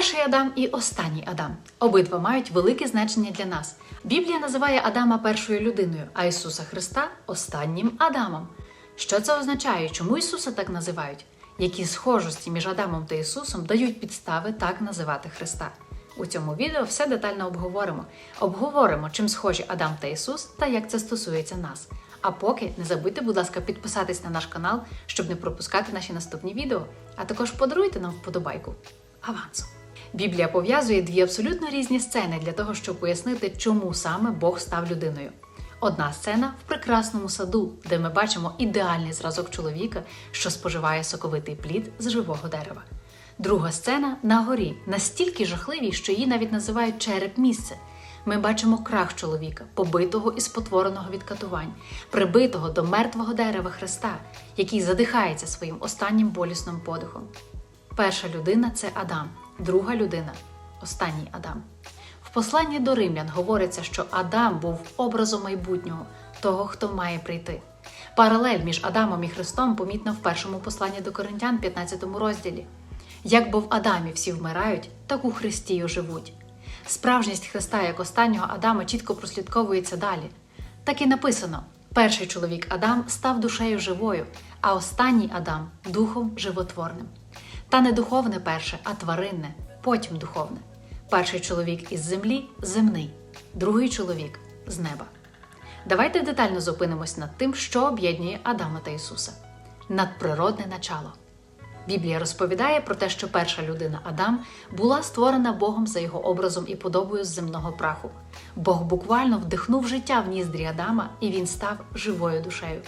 Перший Адам і останній Адам. Обидва мають велике значення для нас. Біблія називає Адама першою людиною, а Ісуса Христа останнім Адамом. Що це означає? Чому Ісуса так називають? Які схожості між Адамом та Ісусом дають підстави так називати Христа? У цьому відео все детально обговоримо. Обговоримо, чим схожі Адам та Ісус та як це стосується нас. А поки не забудьте, будь ласка, підписатись на наш канал, щоб не пропускати наші наступні відео, а також подаруйте нам вподобайку авансом. Біблія пов'язує дві абсолютно різні сцени для того, щоб пояснити, чому саме Бог став людиною. Одна сцена в прекрасному саду, де ми бачимо ідеальний зразок чоловіка, що споживає соковитий плід з живого дерева. Друга сцена на горі, настільки жахливій, що її навіть називають череп місце. Ми бачимо крах чоловіка, побитого і спотвореного від катувань, прибитого до мертвого дерева Христа, який задихається своїм останнім болісним подихом. Перша людина це Адам, друга людина останній Адам. В посланні до римлян говориться, що Адам був образом майбутнього, того, хто має прийти. Паралель між Адамом і Христом помітна в першому посланні до Коринтян, 15 розділі. Як бо в Адамі всі вмирають, так у Христі й оживуть. Справжність Христа як останнього Адама чітко прослідковується далі. Так і написано: перший чоловік Адам став душею живою, а останній Адам духом животворним. Та не духовне перше, а тваринне, потім духовне. Перший чоловік із землі земний, другий чоловік з неба. Давайте детально зупинимось над тим, що об'єднує Адама та Ісуса надприродне начало. Біблія розповідає про те, що перша людина Адам була створена Богом за його образом і подобою з земного праху. Бог буквально вдихнув життя в ніздрі Адама, і він став живою душею.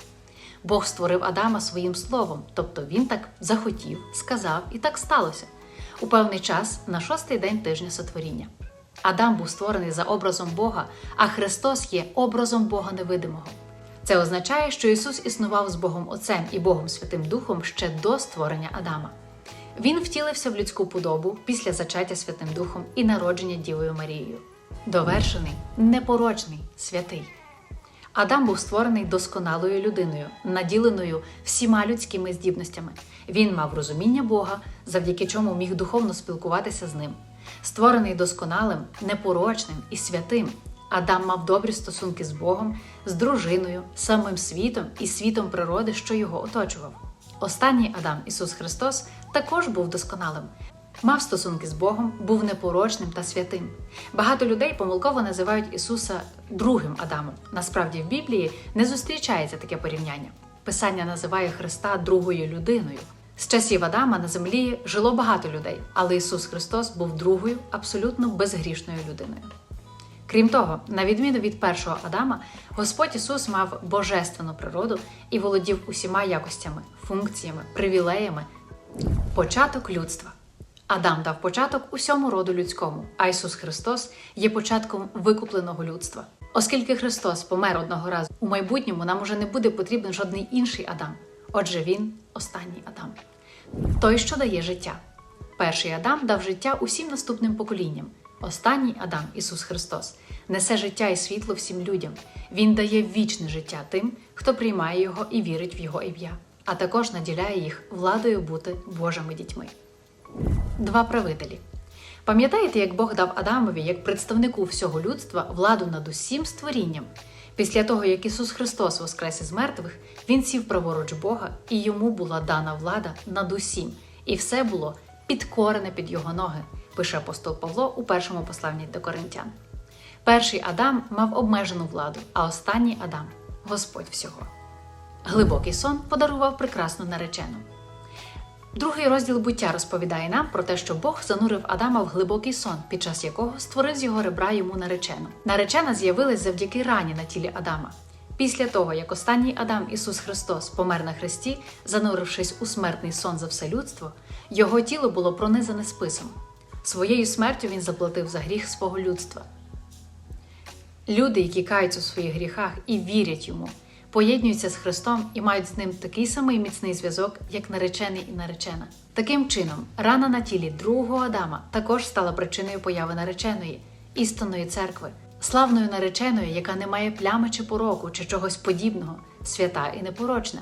Бог створив Адама своїм словом, тобто він так захотів, сказав, і так сталося у певний час на шостий день тижня сотворіння. Адам був створений за образом Бога, а Христос є образом Бога невидимого. Це означає, що Ісус існував з Богом Отцем і Богом Святим Духом ще до створення Адама. Він втілився в людську подобу після зачаття Святим Духом і народження Дівою Марією. Довершений, непорочний, святий. Адам був створений досконалою людиною, наділеною всіма людськими здібностями. Він мав розуміння Бога, завдяки чому міг духовно спілкуватися з ним. Створений досконалим, непорочним і святим. Адам мав добрі стосунки з Богом, з дружиною, самим світом і світом природи, що його оточував. Останній Адам, Ісус Христос, також був досконалим. Мав стосунки з Богом, був непорочним та святим. Багато людей помилково називають Ісуса другим Адамом. Насправді в Біблії не зустрічається таке порівняння. Писання називає Христа другою людиною. З часів Адама на землі жило багато людей, але Ісус Христос був другою, абсолютно безгрішною людиною. Крім того, на відміну від першого Адама, Господь Ісус мав божественну природу і володів усіма якостями, функціями, привілеями, початок людства. Адам дав початок усьому роду людському, а Ісус Христос є початком викупленого людства. Оскільки Христос помер одного разу у майбутньому, нам уже не буде потрібен жодний інший Адам. Отже, Він останній Адам, той, що дає життя. Перший Адам дав життя усім наступним поколінням. Останній Адам, Ісус Христос, несе життя і світло всім людям. Він дає вічне життя тим, хто приймає його і вірить в Його ім'я, а також наділяє їх владою бути Божими дітьми. Два правителі. Пам'ятаєте, як Бог дав Адамові, як представнику всього людства, владу над усім створінням? Після того, як Ісус Христос воскрес із мертвих, Він сів праворуч Бога, і йому була дана влада над усім, і все було підкорене під його ноги, пише апостол Павло у першому посланні до Коринтян. Перший Адам мав обмежену владу, а останній Адам Господь всього. Глибокий сон подарував прекрасну наречену. Другий розділ буття розповідає нам про те, що Бог занурив Адама в глибокий сон, під час якого створив з його ребра йому наречену. Наречена з'явилась завдяки рані на тілі Адама. Після того, як останній Адам Ісус Христос помер на хресті, занурившись у смертний сон за все людство, його тіло було пронизане списом. Своєю смертю він заплатив за гріх свого людства. Люди, які каються у своїх гріхах і вірять йому, поєднуються з Христом і мають з ним такий самий міцний зв'язок, як наречений і наречена. Таким чином, рана на тілі другого Адама також стала причиною появи нареченої, істинної церкви, славною нареченою, яка не має плями чи пороку, чи чогось подібного, свята і непорочна.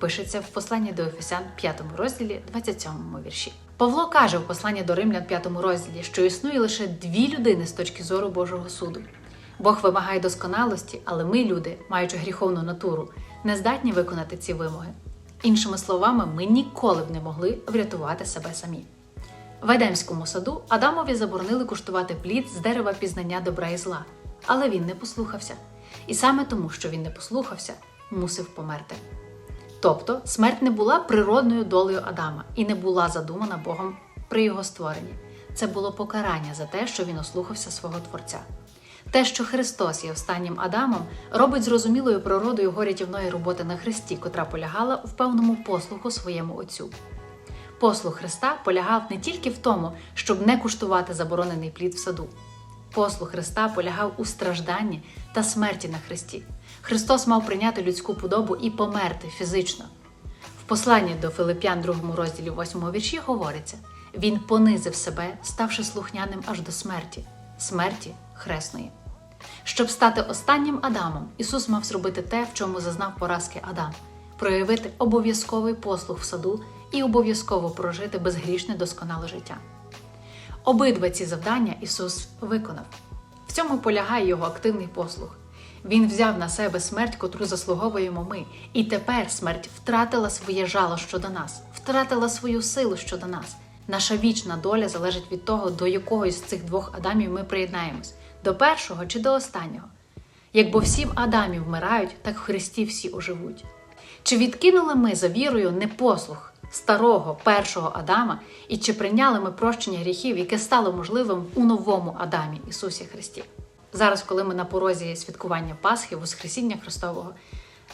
Пишеться в посланні до Ефесян 5 розділі 27 вірші. Павло каже в посланні до Римлян 5 розділі, що існує лише дві людини з точки зору Божого суду. Бог вимагає досконалості, але ми, люди, маючи гріховну натуру, не здатні виконати ці вимоги. Іншими словами, ми ніколи б не могли врятувати себе самі. В Едемському саду Адамові заборонили куштувати плід з дерева пізнання добра і зла, але він не послухався. І саме тому, що він не послухався, мусив померти. Тобто смерть не була природною долею Адама і не була задумана Богом при його створенні. Це було покарання за те, що він ослухався свого Творця. Те, що Христос є останнім Адамом, робить зрозумілою природою його рятівної роботи на Христі, котра полягала в певному послуху своєму Отцю. Послуг Христа полягав не тільки в тому, щоб не куштувати заборонений плід в саду. Послуг Христа полягав у стражданні та смерті на Христі. Христос мав прийняти людську подобу і померти фізично. В посланні до Филип'ян, 2 розділі 8 вірші говориться: Він понизив себе, ставши слухняним аж до смерті, смерті хресної. Щоб стати останнім Адамом, Ісус мав зробити те, в чому зазнав поразки Адам, проявити обов'язковий послуг в саду і обов'язково прожити безгрішне досконале життя. Обидва ці завдання Ісус виконав. В цьому полягає його активний послуг. Він взяв на себе смерть, котру заслуговуємо ми, і тепер смерть втратила своє жало щодо нас, втратила свою силу щодо нас. Наша вічна доля залежить від того, до якого з цих двох Адамів ми приєднаємось до першого чи до останнього. Якбо всі в Адамі вмирають, так в Христі всі оживуть. Чи відкинули ми за вірою непослух старого першого Адама, і чи прийняли ми прощення гріхів, яке стало можливим у новому Адамі Ісусі Христі? Зараз, коли ми на порозі святкування Пасхи, Воскресіння Христового,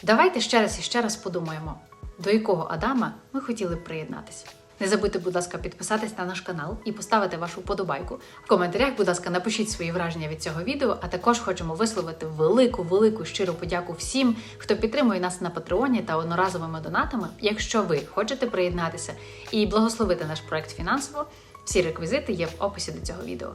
давайте ще раз і ще раз подумаємо, до якого Адама ми хотіли б приєднатися. Не забудьте, будь ласка, підписатись на наш канал і поставити вашу вподобайку. В коментарях, будь ласка, напишіть свої враження від цього відео, а також хочемо висловити велику, велику щиру подяку всім, хто підтримує нас на Патреоні та одноразовими донатами. Якщо ви хочете приєднатися і благословити наш проект фінансово, всі реквізити є в описі до цього відео.